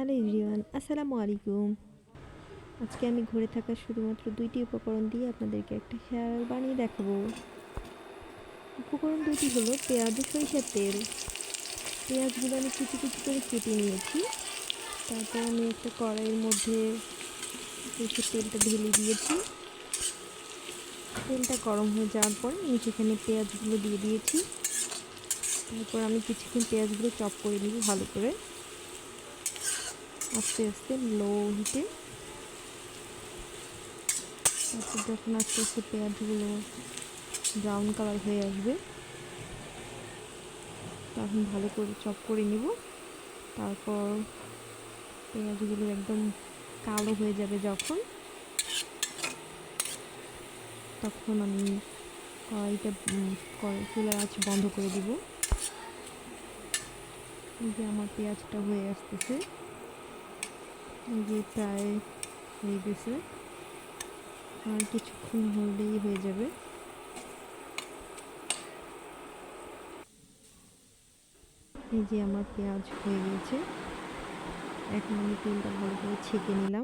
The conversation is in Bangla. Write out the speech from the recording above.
হ্যালো এভরিওয়ান, আসসালামু আলাইকুম। আজকে আমি ঘরে থাকা শুধুমাত্র দুইটি উপকরণ দিয়ে আপনাদেরকে একটা হেয়ার বানিয়ে দেখাবো। উপকরণ দুইটি হলো পেঁয়াজ সরিষার তেল। পেঁয়াজগুলো আমি কিছু কিছু করে কেটে নিয়েছি। তারপর আমি একটা কড়াইয়ের মধ্যে সরিষার তেলটা ঢেলে দিয়েছি। তেলটা গরম হয়ে যাওয়ার পর আমি সেখানে পেঁয়াজগুলো দিয়ে দিয়েছি। তারপর আমি কিছুক্ষণ পেঁয়াজগুলো চপ করে নিব ভালো করে। আস্তে আস্তে লো হিটে তারপর যখন আস্তে আস্তে পেঁয়াজগুলো ব্রাউন কালার হয়ে আসবে, তখন ভালো করে চপ করে নিব। তারপর পেঁয়াজগুলো একদম কালো হয়ে যাবে যখন, তখন আমি কড়াইটা কড়াই চুলার আঁচ বন্ধ করে দিব। যে আমার পেঁয়াজটা হয়ে আসতেছে। যে প্রায় হয়ে গেছে। আর কিছুক্ষণ হলেই হয়ে যাবে। এই যে আমার পেঁয়াজ হয়ে গেছে। এখন আমি তেলটা ভালো করে ছেঁকে নিলাম।